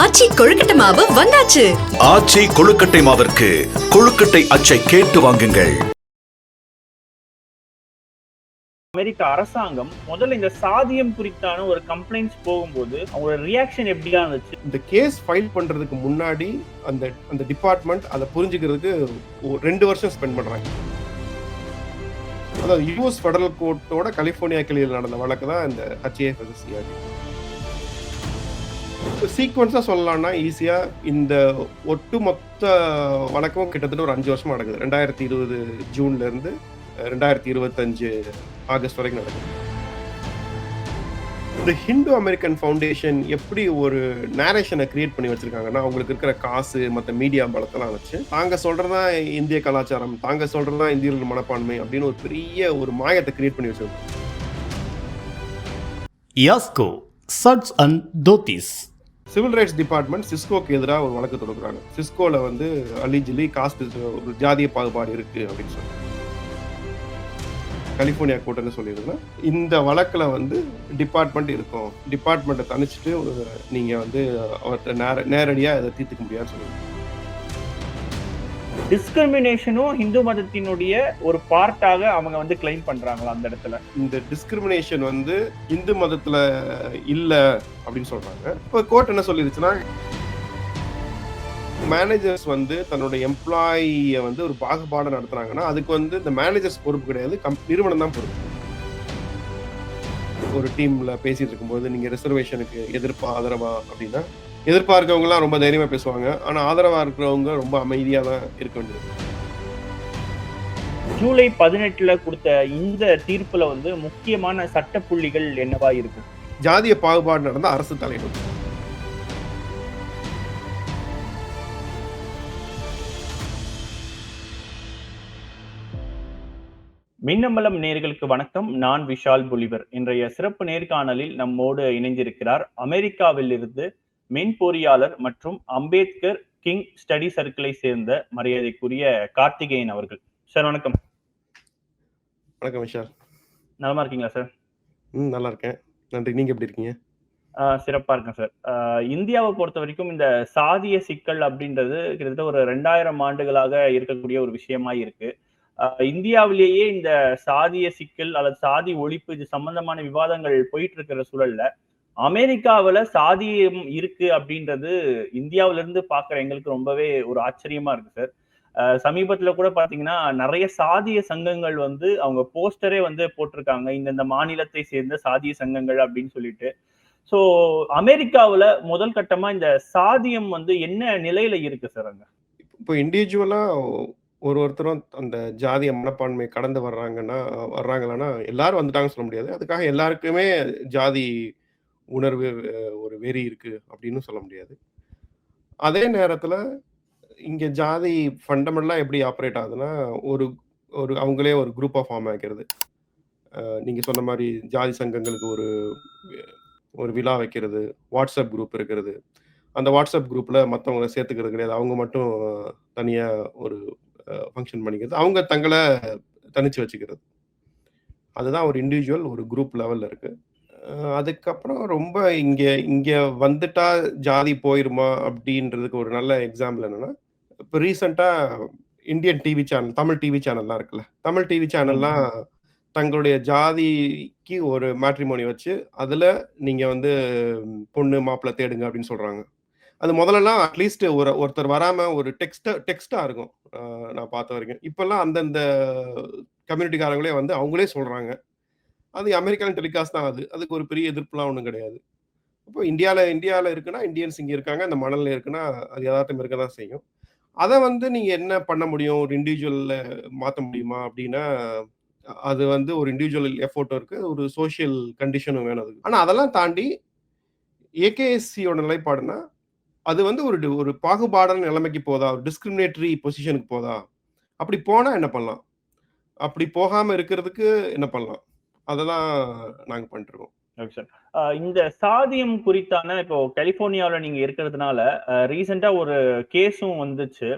ஆச்சி கொழுக்கட்டை மாவு வந்தாச்சு. ஆச்சி கொழுக்கட்டை மாவிற்கு கொழுக்கட்டை அச்சை கேட்டு வாங்குங்கள். அமெரிக்க அரசாங்கம் முதல்ல இந்த சாதியம் குறித்தான ஒரு கம்ப்ளைண்ட்ஸ் போகும்போது அவங்களோட ரியாக்ஷன் எப்படியா இருந்துச்சு? இந்த கேஸ் ஃபைல் பண்றதுக்கு முன்னாடி அந்த அந்த டிபார்ட்மெண்ட் அதை புரிஞ்சுக்கிறதுக்கு ஒரு ரெண்டு வருஷம் ஸ்பெண்ட் பண்றாங்க. அதாவது யூஎஸ் ஃபெடரல் கோர்ட்டோட கலிஃபோர்னியா கிளையில் நடந்த வழக்கு தான் இந்த ஹச்ஏஎஃப் சிஆர்டி சீக்வன்ஸாக சொல்லலாம்னா ஈஸியாக இந்த ஒட்டுமொத்த வழக்கம் கிட்டத்தட்ட ஒரு அஞ்சு வருஷமாக நடக்குது. ரெண்டாயிரத்தி இருபது ஜூன்ல இருந்து ரெண்டாயிரத்தி இருபத்தஞ்சு ஆகஸ்ட் வரைக்கும் நடக்குது. இந்த ஹிந்து அமெரிக்கன் ஃபவுண்டேஷன் எப்படி ஒரு நேரேஷனை கிரியேட் பண்ணி வச்சிருக்காங்கன்னா அவங்களுக்கு இருக்கிற காசு மற்ற மீடியா பலத்தெல்லாம் வச்சு தாங்க சொல்றதா இந்திய கலாச்சாரம் தாங்க சொல்றதா இந்தியர்கள் மனப்பான்மை அப்படின்னு ஒரு பெரிய ஒரு மாயத்தை கிரியேட் பண்ணி வச்சிருக்காங்க. Yasko Suds and dhotis civil rights department சிஸ்கோக்கு எதிராக ஒரு வழக்கு தொடுக்குறாங்க. சிஸ்கோவில் வந்து அலிஜிலி காஸ்ட் ஒரு ஜாதிய பாகுபாடு இருக்கு அப்படின்னு சொல்லி. கலிஃபோர்னியா கூட்டம்னு என்ன இந்த வழக்கில் வந்து டிபார்ட்மெண்ட் இருக்கும். டிபார்ட்மெண்ட்டை தனிச்சுட்டு ஒரு வந்து அவர்கிட்ட நேர நேரடியாக இதை தீர்த்துக்க முடியாதுன்னு சொல்லுவாங்க டிஸ்கிரிமினேஷனும் ஹிந்து மதத்தினுடைய ஒரு பார்ட்டாக அவங்க வந்து கிளைம் பண்றாங்களா அந்த இடத்துல? இந்த டிஸ்கிரிமினேஷன் வந்து இந்து மதத்துல இல்ல அப்படின்னு சொல்றாங்க. இப்போ கோர்ட் என்ன சொல்லிருச்சுன்னா மேனேஜர்ஸ் வந்து தன்னோட எம்ப்ளாயியை வந்து ஒரு பாகுபாடு நடத்துறாங்கன்னா அதுக்கு வந்து இந்த மேனேஜர்ஸ் பொறுப்பு கிடையாது கம்- நிறுவனம் தான் பொறுப்பு. ஒரு டீம்ல பேசிட்டு இருக்கும்போது நீங்க ரிசர்வேஷனுக்கு எதிர்ப்பா ஆதரவா அப்படின்னா எதிர்ப்பா இருக்கவங்கலாம் ரொம்ப தைரியமா பேசுவாங்க. ஆனா ஆதரவா இருக்கிறவங்க ரொம்ப அமைதியா தான் இருக்க வேண்டியது. ஜூலை பதினெட்டுல கொடுத்த இந்த தீர்ப்புல வந்து முக்கியமான சட்ட புள்ளிகள் என்னவா இருக்கு ஜாதிய பாகுபாடு நடந்த அரசு தலைவர் மின்னம்பலம் நேர்களுக்கு வணக்கம். நான் விஷால் புலிவர். இன்றைய சிறப்பு நேர்காணலில் நம்மோடு இணைந்திருக்கிறார் அமெரிக்காவில் இருந்து மென்பொறியாளர் மற்றும் அம்பேத்கர் கிங் ஸ்டடி சர்க்கிளை சேர்ந்த மரியாதைக்குரிய கார்த்திகேயன் அவர்கள். சார் வணக்கம். வணக்கம் விஷால் நலமா இருக்கீங்களா சார்? ம் நல்லா இருக்கேன். நன்றி. நீங்க எப்படி இருக்கீங்க? சிறப்பா இருக்கேன் சார். இந்தியாவை பொறுத்த வரைக்கும் இந்த சாதிய சிக்கல் அப்படின்றது கிட்டத்தட்ட ஒரு ரெண்டாயிரம் ஆண்டுகளாக இருக்கக்கூடிய ஒரு விஷயமா இருக்கு. இந்தியாவிலேயே இந்த சாதிய சிக்கல் அல்லது சாதி ஒழிப்பு இது சம்பந்தமான விவாதங்கள் போயிட்டு இருக்கிற சூழல்ல அமெரிக்காவில் சாதியம் இருக்கு அப்படின்றது இந்தியாவிலிருந்து பார்க்குற எங்களுக்கு ரொம்பவே ஒரு ஆச்சரியமா இருக்கு சார். சமீபத்தில் கூட பார்த்தீங்கன்னா நிறைய சாதிய சங்கங்கள் வந்து அவங்க போஸ்டரே வந்து போட்டிருக்காங்க. இந்தந்த மாநிலத்தை சேர்ந்த சாதிய சங்கங்கள் அப்படின்னு சொல்லிட்டு. ஸோ அமெரிக்காவில் முதல் கட்டமாக இந்த சாதியம் வந்து என்ன நிலையில இருக்கு சார் அங்கே? இப்போ இண்டிவிஜுவலாக ஒரு ஒருத்தரும் அந்த ஜாதிய மனப்பான்மை கடந்து வர்றாங்கன்னா வர்றாங்களான்னா எல்லாரும் வந்துட்டாங்கன்னு சொல்ல முடியாது. அதுக்காக எல்லாருக்குமே ஜாதி உணர்வு ஒரு வெறி இருக்கு அப்படின்னு சொல்ல முடியாது. அதே நேரத்துல இங்க ஜாதி ஃபண்டமெண்டலா எப்படி ஆப்ரேட் ஆகுதுன்னா ஒரு ஒரு அவங்களே ஒரு குரூப்பாக ஃபார்ம் ஆகிக்கிறது நீங்கள் நீங்க சொன்ன மாதிரி ஜாதி சங்கங்களுக்கு ஒரு ஒரு விழா வைக்கிறது வாட்ஸ்அப் குரூப் இருக்கிறது. அந்த வாட்ஸ்அப் குரூப்பில் மற்றவங்கள சேர்த்துக்கிறது கிடையாது. அவங்க மட்டும் தனியாக ஒரு ஃபங்க்ஷன் பண்ணிக்கிறது. அவங்க தங்களை தனிச்சு வச்சுக்கிறது. அதுதான் ஒரு இண்டிவிஜுவல் ஒரு குரூப் லெவலில் இருக்குது அதுக்கப்புறம் ரொம்ப இங்க இங்க வந்துட்டா ஜாதி போயிருமா அப்படின்றதுக்கு ஒரு நல்ல எக்ஸாம்பிள் என்னன்னா இப்போ ரீசெண்டா Indian TV channel Tamil TV சேனல்லாம் இருக்குல்ல தமிழ் டிவி சேனல்லாம் தங்களுடைய ஜாதிக்கு ஒரு மேட்ரிமோனி வச்சு அதுல நீங்க வந்து பொண்ணு மாப்பிள்ளை தேடுங்க அப்படின்னு சொல்றாங்க. அது முதல்லலாம் அட்லீஸ்ட் ஒரு ஒருத்தர் வராம ஒரு டெக்ஸ்ட் டெக்ஸ்டா இருக்கும். நான் பார்த்த வரைக்கும். இப்பெல்லாம் அந்தந்த கம்யூனிட்டிக்காரங்களே வந்து அவங்களே சொல்றாங்க. அது அமெரிக்கான டெலிகாஸ்ட் தான் அது. அதுக்கு ஒரு பெரிய எதிர்ப்புலாம் ஒன்றும் கிடையாது. இப்போ இந்தியாவில் இந்தியாவில் இருக்குன்னா இந்தியன்ஸ் இங்கே இருக்காங்க அந்த மணலில் இருக்குன்னா அது யதார்த்தம் இருக்க தான் செய்யும். அதை வந்து நீங்கள் என்ன பண்ண முடியும்? ஒரு இண்டிவிஜுவலில் மாற்ற முடியுமா அப்படின்னா அது வந்து ஒரு இண்டிவிஜுவல் எஃபோர்ட்டும் இருக்குது ஒரு சோஷியல் கண்டிஷனும் வேணும் அதுக்கு. ஆனால் அதெல்லாம் தாண்டி ஏகேஎஸ்சியோட நிலைப்பாடுனா அது வந்து ஒரு ஒரு பாகுபாடான நிலைமைக்கு போதா? ஒரு டிஸ்கிரிமினேட்டரி பொசிஷனுக்கு போதா? அப்படி போனால் என்ன பண்ணலாம்? அப்படி போகாமல் இருக்கிறதுக்கு என்ன பண்ணலாம்? அதெல்லாம் நாங்க பண்ணிட்டு இருக்கோம் ஓகே சார் இந்த சாதியம் குறித்தான இப்போ கலிபோர்னியாவில் நீங்க இருக்கிறதுனால ரீசெண்டா ஒரு கேஸும் வந்துச்சு.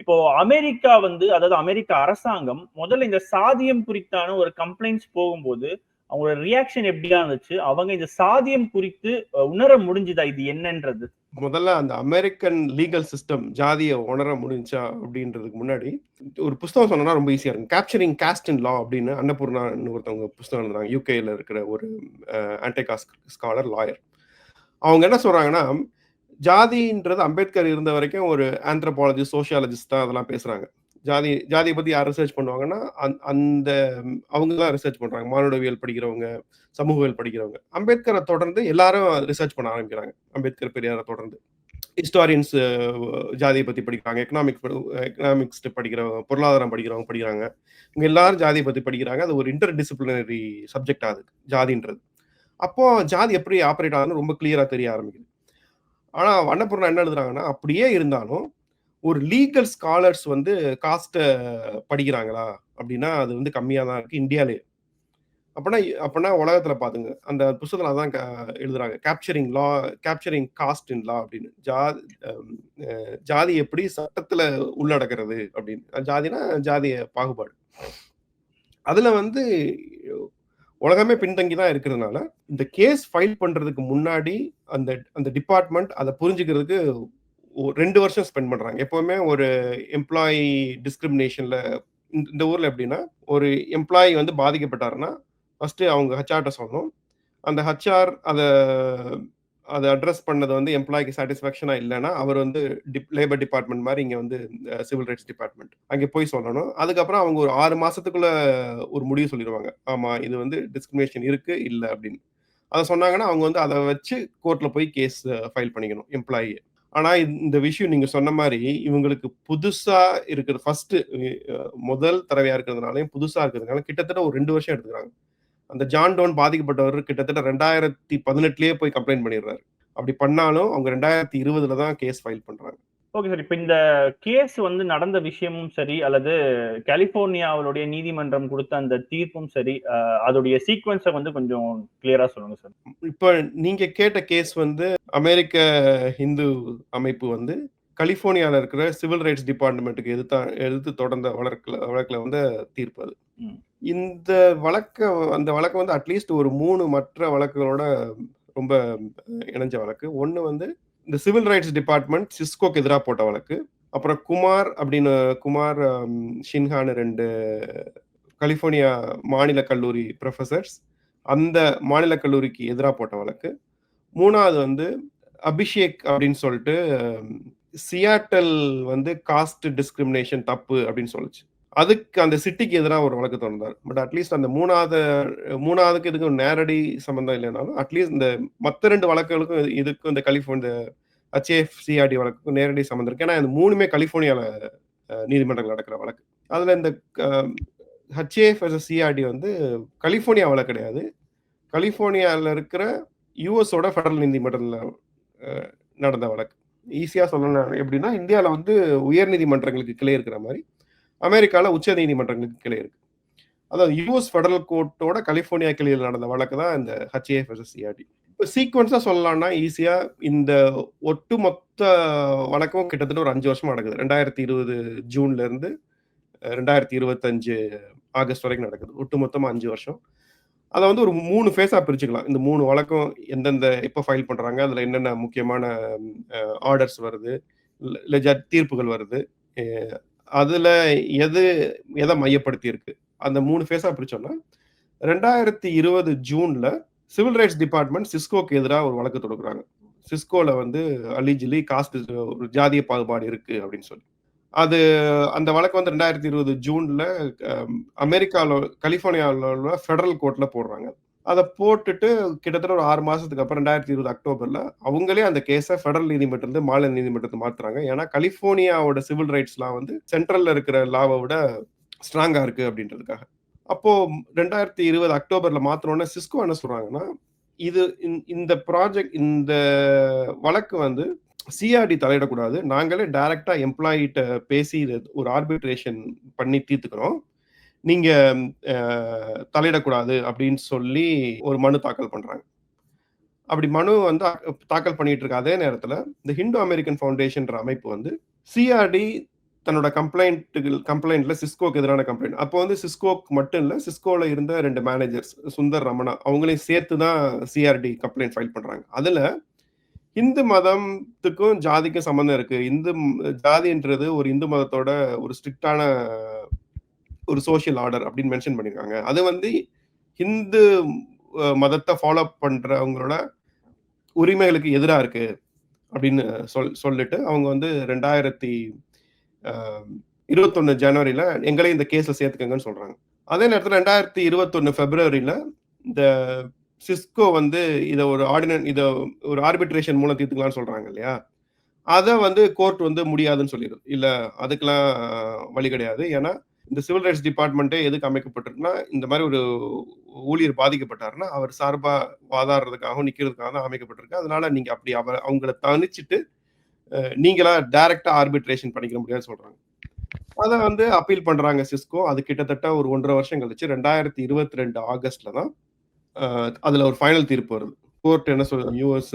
இப்போ அமெரிக்கா வந்து அதாவது அமெரிக்க அரசாங்கம் முதல்ல இந்த சாதியம் குறித்தான ஒரு கம்ப்ளைண்ட்ஸ் போகும்போது அவங்களோட ரியாக்ஷன் எப்படியா இருந்துச்சு? அவங்க இந்த சாதியம் குறித்து உணர முடிஞ்சுதா? இது என்னன்றது. முதல்ல அந்த அமெரிக்கன் லீகல் சிஸ்டம் ஜாதியை உணர முடிஞ்சா அப்படின்றதுக்கு முன்னாடி ஒரு புஸ்தகம் சொன்னா ரொம்ப ஈஸியா இருக்கும். கேப்சரிங் காஸ்ட் இன் லா அப்படின்னு அன்னபூர்ணான்னு ஒருத்தவங்க புஸ்தகம் எழுதுறாங்க. யூகேல இருக்கிற ஒரு ஆன்டிகாஸ்ட் ஸ்காலர் லாயர் அவங்க என்ன சொல்றாங்கன்னா ஜாதின்றது அம்பேத்கர் இருந்த வரைக்கும் ஒரு ஆந்த்ரபாலஜிஸ்ட் சோசியாலஜிஸ்ட் தான் அதெல்லாம் பேசுறாங்க. ஜாதி ஜாதியை பத்தி யார் ரிசர்ச் பண்ணுவாங்கன்னா அந்த- அந்த அவங்க தான் ரிசர்ச் பண்றாங்க. மானுடவியல் படிக்கிறவங்க சமூகவியல் படிக்கிறவங்க. அம்பேத்கரை தொடர்ந்து எல்லாரும் ரிசர்ச் பண்ண ஆரம்பிக்கிறாங்க. அம்பேத்கர் பெரியாரை தொடர்ந்து. ஹிஸ்டாரியன்ஸ் ஜாதியை பத்தி படிக்கிறாங்க. எக்கனாமிக்ஸ் எக்கனாமிக்ஸ் படிக்கிறவங்க பொருளாதாரம் படிக்கிறவங்க படிக்கிறாங்க. இவங்க எல்லாரும் ஜாதியை பத்தி படிக்கிறாங்க. அது ஒரு இன்டர் டிசிப்ளினரி சப்ஜெக்ட் ஆகுது ஜாதின்றது. அப்போ ஜாதி எப்படி ஆப்ரேட் ஆகுதுன்னு ரொம்ப கிளியரா தெரிய ஆரம்பிக்குது. ஆனா வண்ணபுரம் என்ன எழுதுறாங்கன்னா அப்படியே இருந்தாலும் ஒரு லீகல் ஸ்காலர்ஸ் வந்து காஸ்ட்டை படிக்கிறாங்களா? அப்படின்னா அது வந்து கம்மியாக தான் இருக்கு இந்தியாலே அப்படின்னா அப்படின்னா உலகத்துல பாத்துங்க. அந்த புத்தகத்துல அதான் க- எழுதுறாங்க. Capturing law capturing caste in law அப்படின்னு. ஜாதி ஜாதி எப்படி சட்டத்துல உள்ளடக்கிறது அப்படின்னு. ஜாதினா ஜாதிய பாகுபாடு. அதுல வந்து உலகமே பின்தங்கி தான் இருக்கிறதுனால இந்த கேஸ் ஃபைல் பண்றதுக்கு முன்னாடி அந்த அந்த டிபார்ட்மெண்ட் அதை புரிஞ்சுக்கிறதுக்கு ரெண்டு வருஷம் ஸ்பெண்ட் பண்ணுறாங்க எப்போவுமே ஒரு எம்ப்ளாயி டிஸ்கிரிமினேஷனில் இந்த ஊரில் எப்படின்னா ஒரு எம்ப்ளாயி வந்து பாதிக்கப்பட்டாருன்னா ஃபஸ்ட்டு அவங்க ஹச்ஆர்ட்ட சொல்லணும். அந்த ஹச்ஆர் அதை அதை அட்ரஸ் பண்ணது வந்து எம்ப்ளாய்க்கு சாட்டிஸ்ஃபேக்ஷனாக இல்லைன்னா அவர் வந்து டிப் லேபர் டிபார்ட்மெண்ட் மாதிரி இங்கே வந்து சிவில் ரைட்ஸ் டிபார்ட்மெண்ட் அங்கே போய் சொல்லணும். அதுக்கப்புறம் அவங்க ஒரு ஆறு மாதத்துக்குள்ளே ஒரு முடிவு சொல்லிடுவாங்க. ஆமாம் இது வந்து டிஸ்கிரிமினேஷன் இருக்குது இல்லை அப்படின்னு. அதை சொன்னாங்கன்னா அவங்க வந்து அதை வச்சு கோர்ட்டில் போய் கேஸ் ஃபைல் பண்ணிக்கணும் எம்ப்ளாயியை ஆனா இந்த- விஷயம் நீங்க சொன்ன மாதிரி இவங்களுக்கு புதுசா இருக்கிற ஃபர்ஸ்ட் முதல் தடவையா இருக்கிறதுனாலையும் புதுசா இருக்கிறதுனால கிட்டத்தட்ட ஒரு ரெண்டு வருஷம் எடுத்துக்கிறாங்க. அந்த ஜான் டோன் பாதிக்கப்பட்டவர் கிட்டத்தட்ட ரெண்டாயிரத்தி பதினெட்டுலயே போய் கம்ப்ளைண்ட் பண்ணிடுறாரு. அப்படி பண்ணாலும் அவங்க ரெண்டாயிரத்தி இருபதுல தான் கேஸ் ஃபைல் பண்றாங்க. ஓகே சார் இப்போ இந்த கேஸ் வந்து நடந்த விஷயமும் சரி அல்லது கலிபோர்னியாவுடைய நீதிமன்றம் கொடுத்த அந்த தீர்ப்பும் சரி அதோடைய சீக்வன்ஸை வந்து கொஞ்சம் கிளியரா சொல்லுங்க சார் இப்ப நீங்க கேட்ட கேஸ் வந்து அமெரிக்க இந்து அமைப்பு வந்து கலிபோர்னியால இருக்கிற சிவில் ரைட்ஸ் டிபார்ட்மெண்ட்டுக்கு எதிர்த்தா எதிர்த்து தொடர்ந்த வழக்குல வழக்குல வந்து தீர்ப்பு அது. இந்த வழக்க அந்த வழக்கு வந்து அட்லீஸ்ட் ஒரு மூணு மற்ற வழக்குகளோட ரொம்ப இணைஞ்ச வழக்கு. ஒன்னு வந்து இந்த சிவில் ரைட்ஸ் டிபார்ட்மெண்ட் சிஸ்கோக்கு எதிராக போட்ட வழக்கு அப்புறம் குமார் அப்படின்னு குமார் ஹம், ஷின்ஹான்னு ரெண்டு கலிபோர்னியா மாநில கல்லூரி ப்ரொஃபசர்ஸ் அந்த மாநில கல்லூரிக்கு எதிராக போட்ட வழக்கு மூணாவது வந்து அபிஷேக் அப்படின்னு சொல்லிட்டு சியாட்டல் வந்து காஸ்ட் டிஸ்கிரிமினேஷன் தப்பு அப்படின்னு சொல்லிச்சு. அதுக்கு அந்த சிட்டிக்கு எதிராக ஒரு வழக்கு தொடர்ந்தார். பட் அட்லீஸ்ட் அந்த மூணாவது மூணாவதுக்கு இதுக்கு நேரடி சம்பந்தம் இல்லைனாலும் அட்லீஸ்ட் இந்த மற்ற ரெண்டு வழக்குகளுக்கும் இதுக்கும் இந்த கலிஃபோர்னியா இந்த ஹச்ஏஎஃப் சிஆர்டி வழக்குக்கும் நேரடி சம்பந்தம் இருக்கு. ஏன்னா இந்த மூணுமே கலிஃபோர்னியாவில் நீதிமன்றங்கள் நடக்கிற வழக்கு. அதில் இந்த ஹச்ஏஎஃப் சிஆர்டி வந்து கலிஃபோர்னியா வழக்கு கிடையாது. கலிஃபோர்னியாவில் இருக்கிற யூஎஸோட ஃபெடரல் நீதிமன்றத்தில் நடந்த வழக்கு. ஈஸியாக சொல்லணும் எப்படின்னா இந்தியாவில் வந்து உயர் நீதிமன்றங்களுக்கு கிளை இருக்கிற மாதிரி அமெரிக்காவில் உச்ச நீதிமன்றங்களுக்கு கிளை இருக்கு. அதாவது யூஎஸ் ஃபெடரல் கோர்ட்டோட கலிஃபோர்னியா கிளையில் நடந்த வழக்கு தான் இந்த ஹச்ஏஎஃப் சிஆர்டி இப்போ சீக்வன்ஸாக சொல்லலாம்னா ஈஸியாக இந்த ஒட்டுமொத்த வழக்கம் கிட்டத்தட்ட ஒரு அஞ்சு வருஷமாக நடக்குது. ரெண்டாயிரத்தி இருபது ஜூன்லேருந்து ரெண்டாயிரத்தி இருபத்தஞ்சு ஆகஸ்ட் வரைக்கும் நடக்குது. ஒட்டுமொத்தமாக அஞ்சு வருஷம். அதை வந்து ஒரு மூணு ஃபேஸாக பிரிச்சுக்கலாம். இந்த மூணு வழக்கம் எந்தெந்த எப்போ ஃபைல் பண்ணுறாங்க அதில் என்னென்ன முக்கியமான ஆர்டர்ஸ் வருது இல்லை ஜட் தீர்ப்புகள் வருது அதில் எது எதை மையப்படுத்தி இருக்கு அந்த மூணு ஃபேஸா பிரிச்சோம்னா ரெண்டாயிரத்தி இருபது ஜூனில் சிவில் ரைட்ஸ் டிபார்ட்மெண்ட் சிஸ்கோக்கு எதிராக ஒரு வழக்கு தொடுக்குறாங்க. சிஸ்கோல வந்து அலிஜிலி காஸ்ட் ஒரு ஜாதிய பாகுபாடு இருக்கு அப்படின்னு சொல்லி. அது அந்த வழக்கு வந்து ரெண்டாயிரத்தி இருபது ஜூன்ல அமெரிக்காவில் கலிஃபோர்னியாவில் உள்ள ஃபெடரல் கோர்ட்ல போடுறாங்க. அதை போட்டுட்டு கிட்டத்தட்ட ஒரு ஆறு மாசத்துக்கு அப்புறம் ரெண்டாயிரத்தி இருபது அக்டோபர்ல அவங்களே அந்த கேஸை ஃபெடரல் நீதிமன்றத்து மாநில நீதிமன்றத்தை மாத்துறாங்க. ஏன்னா கலிஃபோர்னியாவோட சிவில் ரைட்ஸ்லாம் வந்து சென்ட்ரல்ல இருக்கிற லாவை விட ஸ்ட்ராங்கா இருக்கு அப்படின்றதுக்காக. அப்போ ரெண்டாயிரத்தி இருபது அக்டோபர்ல மாத்தினோடனே சிஸ்கோ என்ன சொல்றாங்கன்னா இது இந்த- இந்த ப்ராஜெக்ட் இந்த வழக்கு வந்து சிஆர்டி தலையிடக்கூடாது. நாங்களே டைரக்டா எம்ப்ளாயிட்ட பேசி ஒரு ஆர்பிட்ரேஷன் பண்ணி தீர்த்துக்கிறோம். நீங்க தலையிடக்கூடாது அப்படின்னு சொல்லி ஒரு மனு தாக்கல் பண்றாங்க. அப்படி மனு வந்து தாக்கல் பண்ணிட்டு இருக்க அதே நேரத்துல இந்த ஹிந்து அமெரிக்கன் ஃபவுண்டேஷன்ற அமைப்பு வந்து சிஆர்டி தன்னோட கம்ப்ளைண்ட்டுகள் கம்ப்ளைண்ட்ல சிஸ்கோக்கு எதிரான கம்ப்ளைண்ட். அப்போ வந்து சிஸ்கோக்கு மட்டும் இல்லை சிஸ்கோல இருந்த ரெண்டு மேனேஜர்ஸ் சுந்தர் ரமணா அவங்களையும் சேர்த்து தான் சிஆர்டி கம்ப்ளைண்ட் ஃபைல் பண்றாங்க. அதுல இந்து மதத்துக்கும் ஜாதிக்கும் சம்மந்தம் இருக்கு. இந்து ஜாதின்றது ஒரு இந்து மதத்தோட ஒரு ஸ்ட்ரிக்டான ஒரு சோஷியல் ஆர்டர் அப்படின்னு மென்ஷன் பண்ணியிருக்காங்க அது வந்து ஹிந்து மதத்தை ஃபாலோ பண்ணுறவங்களோட உரிமைகளுக்கு எதிராக இருக்கு அப்படின்னு சொல் சொல்லிட்டு அவங்க வந்து ரெண்டாயிரத்தி இருபத்தொன்னு ஜனவரியில் எங்களையும் இந்த கேஸில் சேர்த்துக்கங்கன்னு சொல்கிறாங்க அதே நேரத்தில் ரெண்டாயிரத்தி இருபத்தொன்னு பிப்ரவரியில இந்த சிஸ்கோ வந்து இதை ஒரு ஆர்டினன் இதை ஒரு ஆர்பிட்ரேஷன் மூலம் தீர்த்துக்கலாம்னு சொல்கிறாங்க இல்லையா? அதை வந்து கோர்ட் வந்து முடியாதுன்னு சொல்லிடுது இல்லை அதுக்கெலாம் வழி கிடையாது. ஏன்னா இந்த சிவில் ரைட்ஸ் டிபார்ட்மெண்ட்டே எதுக்கு அமைக்கப்பட்டிருக்குன்னா இந்த மாதிரி ஒரு ஊழியர் பாதிக்கப்பட்டாருன்னா அவர் சார்பாக வாதாடுறதுக்காகவும் நிற்கிறதுக்காக தான் அமைக்கப்பட்டிருக்கு. அதனால நீங்கள் அப்படி அவர் அவங்கள தனிச்சிட்டு நீங்களா டைரக்டா ஆர்பிட்ரேஷன் பண்ணிக்க முடியாதுன்னு சொல்றாங்க. அதை வந்து அப்பீல் பண்றாங்க சிஸ்கோ. அது கிட்டத்தட்ட ஒரு ஒன்றரை வருஷம் கழிச்சு ரெண்டாயிரத்தி இருபத்தி ரெண்டு ஆகஸ்ட்ல தான் அதில் அதுல ஒரு ஃபைனல் தீர்ப்பு வருது. கோர்ட் என்ன சொல் யூஎஸ்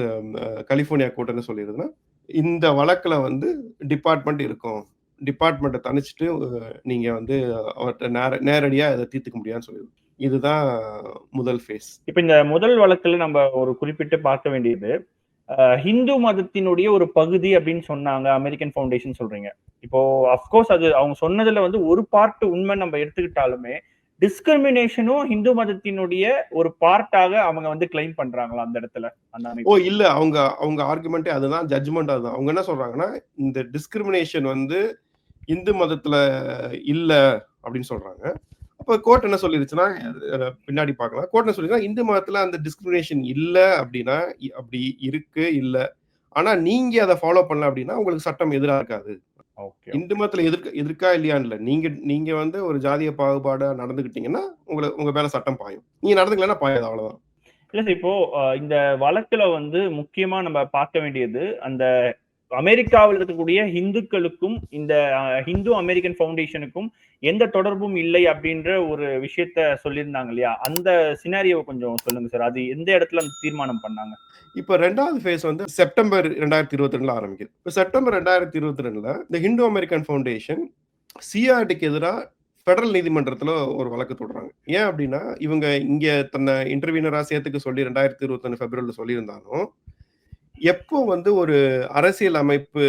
கலிஃபோர்னியா கோர்ட் என்ன சொல்லிடுதுன்னா இந்த வழக்குல வந்து டிபார்ட்மெண்ட் இருக்கும். டிபார்ட்மெண்ட்டை தனிச்சிட்டு அஹ், நீங்க வந்து அவர்கிட்ட நேர நேரடியா இதை தீர்த்துக்க முடியாதுன்னு சொல்லிடுது இதுதான் முதல் ஃபேஸ் இப்ப இந்த முதல் வழக்குல நம்ம ஒரு குறிப்பிட்டு பார்க்க வேண்டியது ஹிந்து மதத்தினுடைய ஒரு பகுதி அப்படின்னு சொன்னாங்க அமெரிக்கன் ஃபவுண்டேஷன் சொல்றீங்க. இப்போ அஃப்கோர்ஸ் அது அவங்க சொன்னதுல வந்து ஒரு பார்ட் உண்மை நம்ம எடுத்துக்கிட்டாலுமே டிஸ்கிரிமினேஷனும் ஹிந்து மதத்தினுடைய ஒரு பார்ட்டாக அவங்க வந்து கிளைம் பண்றாங்களா அந்த இடத்துல ஓ இல்ல. அவங்க அவங்க ஆர்குமெண்ட்டே அதுதான் ஜட்ஜ்மெண்ட் அதுதான். அவங்க என்ன சொல்றாங்கன்னா இந்த டிஸ்கிரிமினேஷன் வந்து இந்து மதத்துல இல்ல அப்படின்னு சொல்றாங்க. அப்ப கோர்ட் என்ன சொல்லிருச்சுன்னா பின்னாடி பார்க்கலாம். கோர்ட் என்ன சொல்லிருச்சுன்னா இந்து மதத்துல அந்த டிஸ்கிரிமினேஷன் இல்ல அப்படின்னா அப்படி இருக்கு இல்ல. ஆனா நீங்க அதை ஃபாலோ பண்ணல அப்படின்னா உங்களுக்கு சட்டம் எதிராக இருக்காது. ஓகே இந்து மதத்துல எதிர்க்க எதிர்க்கா இல்லையான்னு இல்ல. நீங்க நீங்க வந்து ஒரு ஜாதிய பாகுபாடா நடந்துக்கிட்டீங்கன்னா உங்களை உங்க மேல சட்டம் பாயும். நீங்க நடந்துக்கலன்னா பாயாது அவ்வளவுதான். இல்ல இப்போ இந்த வழக்குல வந்து முக்கியமா நம்ம பார்க்க வேண்டியது அந்த அமெரிக்காவில் இருக்கக்கூடிய ஹிந்துக்களுக்கும் இந்த ஹிந்து அமெரிக்கன் ஃபவுண்டேஷனுக்கும் எந்த தொடர்பும் இல்லை அப்படின்ற ஒரு விஷயத்த சொல்லியிருந்தாங்க இல்லையா? அந்த சினாரியோ கொஞ்சம் சொல்லுங்க சார். அது எந்த இடத்துல அந்த தீர்மானம் பண்ணாங்க? இப்போ ரெண்டாவது ஃபேஸ் வந்து செப்டம்பர் ரெண்டாயிரத்தி இருபத்தி ரெண்டுல ஆரம்பிக்குது. இப்போ செப்டம்பர் ரெண்டாயிரத்தி இருபத்தி ரெண்டுல இந்த ஹிந்து அமெரிக்கன் ஃபவுண்டேஷன் சிஆர்டிக்கு எதிராக ஃபெடரல் நீதிமன்றத்தில் ஒரு வழக்கு தொடுறாங்க. ஏன் அப்படின்னா இவங்க இங்கே தன்னை இன்டர்வியூனராக சேர்த்துக்க சொல்லி ரெண்டாயிரத்தி இருபத்தொன்னு பிப்ரவரியில் சொல்லியிருந்தாலும் எப்போ வந்து ஒரு அரசியல் அமைப்பு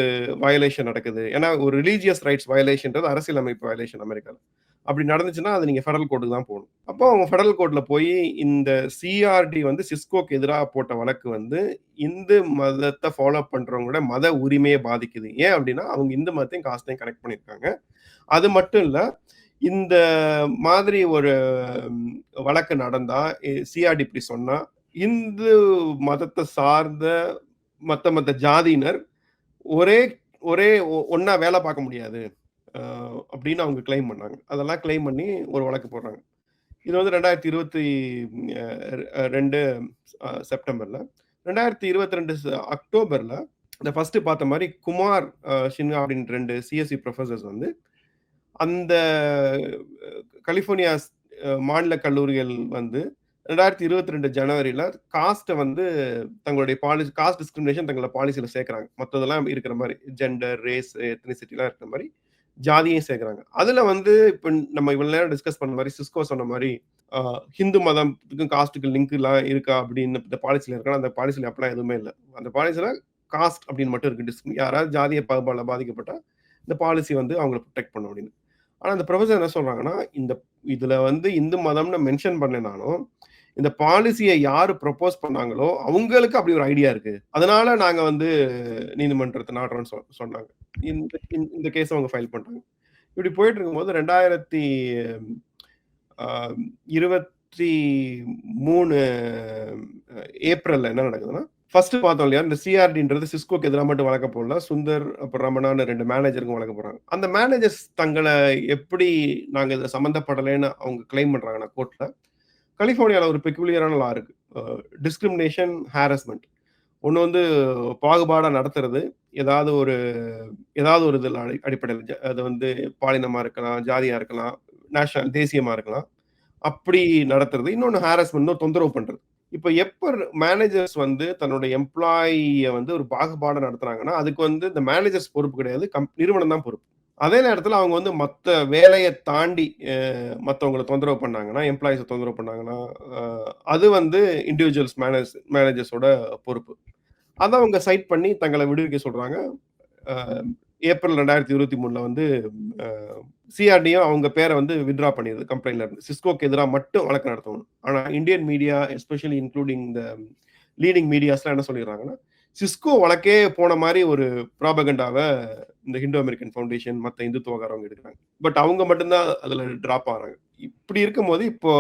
வயலேஷன் நடக்குது? ஏன்னா ஒரு ரிலீஜியஸ் ரைட்ஸ் வயலேஷன்றது அரசியல் அமைப்பு வயலேஷன் அமெரிக்காவில் அப்படி நடந்துச்சுன்னா அது நீங்கள் ஃபெடரல் கோர்ட்டுக்கு தான் போகணும். அப்போ அவங்க ஃபெடரல் கோர்ட்டில் போய் இந்த சிஆர்டி வந்து சிஸ்கோக்கு எதிராக போட்ட வழக்கு வந்து இந்து மதத்தை ஃபாலோ பண்ணுறவங்களோட மத உரிமையை பாதிக்குது. ஏன் அப்படின்னா அவங்க இந்து மதத்தையும் காசையும் கனெக்ட் பண்ணியிருக்காங்க. அது மட்டும் இல்லை இந்த மாதிரி ஒரு வழக்கு நடந்தா சிஆர்டி இப்படி சொன்னா இந்து மதத்தை சார்ந்த மற்ற மற்ற ஜாதியினர் ஒரே ஒரே ஒ- வேலை பார்க்க முடியாது. அப்படின்னு அவங்க கிளைம் பண்ணாங்க. அதெல்லாம் கிளைம் பண்ணி ஒரு வழக்கு போடுறாங்க. இது வந்து ரெண்டாயிரத்தி இருபத்தி ரெண்டு செப்டம்பரில். செப்டம்பர்ல ரெண்டாயிரத்தி இருபத்தி ரெண்டு அக்டோபர்ல இந்த ஃபர்ஸ்ட் பார்த்த மாதிரி குமார் ஷின்ஹா அப்படின்ற ரெண்டு சிஎஸ்சி ப்ரொஃபசர்ஸ் வந்து அந்த கலிஃபோர்னியா மாநில கல்லூரிகள் வந்து ரெண்டாயிரத்தி இருபத்தி ரெண்டு ஜனவரியில காஸ்ட்டை வந்து தங்களுடைய பாலிசி காஸ்ட் டிஸ்கிரிமினேஷன் தங்களோட பாலிசியில சேர்க்கறாங்க. மற்றதெல்லாம் இருக்கிற மாதிரி ஜெண்டர் ரேஸ் எத்தனிசிட்டிலாம் இருக்கிற மாதிரி ஜாதியும் சேர்க்கறாங்க. அதுல வந்து இப்போ நம்ம இவ்வளவு நேரம் டிஸ்கஸ் பண்ண மாதிரி சிஸ்கோ சொன்ன மாதிரி ஹிந்து மதத்துக்கும் காஸ்ட்டுக்கு லிங்க் எல்லாம் இருக்கா அப்படின்னு இந்த பாலிசியில இருக்கா அந்த பாலிசியில அப்படிலாம் எதுவுமே இல்லை. அந்த பாலிசியில காஸ்ட் அப்படின்னு மட்டும் இருக்கு. டிஸ்க் யாராவது ஜாதிய பாகுபாடுல பாதிக்கப்பட்டா இந்த பாலிசி வந்து அவங்களை ப்ரொடெக்ட் பண்ணும் அப்படின்னு. ஆனா அந்த ப்ரொஃபசர் என்ன சொல்றாங்கன்னா இந்த இதுல வந்து இந்து மதம்னு மென்ஷன் பண்ணினாலும் இந்த பாலிசியை யார் ப்ரொப்போஸ் பண்ணாங்களோ அவங்களுக்கு அப்படி ஒரு ஐடியா இருக்கு. அதனால நாங்க வந்து நீதிமன்றத்தை நாடுறோம்னு சொ- சொன்னாங்க. இந்த இந்த- கேஸ் அவங்க ஃபைல் பண்றாங்க. இப்படி போயிட்டு இருக்கும்போது ரெண்டாயிரத்தி இருபத்தி மூணு ஏப்ரல்ல என்ன நடக்குதுன்னா ஃபர்ஸ்ட் பார்த்தோம் இல்லையா இந்த சிஆர்டின்றது சிஸ்கோக்கு எதிராக மட்டும் வழக்க போடல சுந்தர் அப்புறம் ரமணான்னு ரெண்டு மேனேஜருக்கும் வழக்க போறாங்க அந்த மேனேஜர்ஸ் தங்களை எப்படி நாங்கள் இதில் சம்மந்தப்படலைன்னு அவங்க கிளைம் பண்றாங்கன்னா கோர்ட்ல கலிஃபோர்னியாவில் ஒரு பெக்குலியரான லா இருக்கு. டிஸ்கிரிமினேஷன் ஹாரஸ்மெண்ட் ஒன்று வந்து பாகுபாடாக நடத்துறது. ஏதாவது ஒரு ஏதாவது ஒரு இதில் அடி அடிப்படையில் அது வந்து பாலினமாக இருக்கலாம் ஜாதியாக இருக்கலாம் நேஷனல் தேசியமாக இருக்கலாம். அப்படி நடத்துறது. இன்னொன்று ஹாரஸ்மெண்ட் தொந்தரவு பண்ணுறது இப்போ எப்போ மேனேஜர்ஸ் வந்து தன்னோட எம்ப்ளாயியை வந்து ஒரு பாகுபாடாக நடத்துறாங்கன்னா அதுக்கு வந்து இந்த மேனேஜர்ஸ் பொறுப்பு கிடையாது. கம் நிறுவனம் தான் பொறுப்பு. அதே நேரத்தில் அவங்க வந்து மற்ற வேலையை தாண்டி மற்றவங்களை தொந்தரவு பண்ணாங்கன்னா, எம்ப்ளாயிஸை தொந்தரவு பண்ணாங்கன்னா, அது வந்து இண்டிவிஜுவல்ஸ் மேனேஜ் மேனேஜர்ஸோட பொறுப்பு. அதை அவங்க சைட் பண்ணி தங்களை விடுவிக்க சொல்கிறாங்க ஏப்ரல் ரெண்டாயிரத்தி இருபத்தி மூணில் வந்து சிஆர்டியும் அவங்க பேரை வந்து வித்ட்ரா பண்ணிடுது கம்ப்ளைண்ட்ல இருந்து. சிஸ்கோக்கு எதிராக மட்டும் வழக்கு நடத்தணும். ஆனால் Indian media especially including the leading மீடியாஸ்லாம் என்ன சொல்லிடுறாங்கன்னா, சிஸ்கோ வழக்கே போன மாதிரி ஒரு ப்ராபகண்டாவை இந்த ஹிந்து அமெரிக்கன் ஃபவுண்டேஷன், மற்ற இந்துத்துவக்காரவங்க எடுக்கிறாங்க. பட் அவங்க மட்டும்தான் அதில் ட்ராப் ஆகிறாங்க. இப்படி இருக்கும்போது இப்போ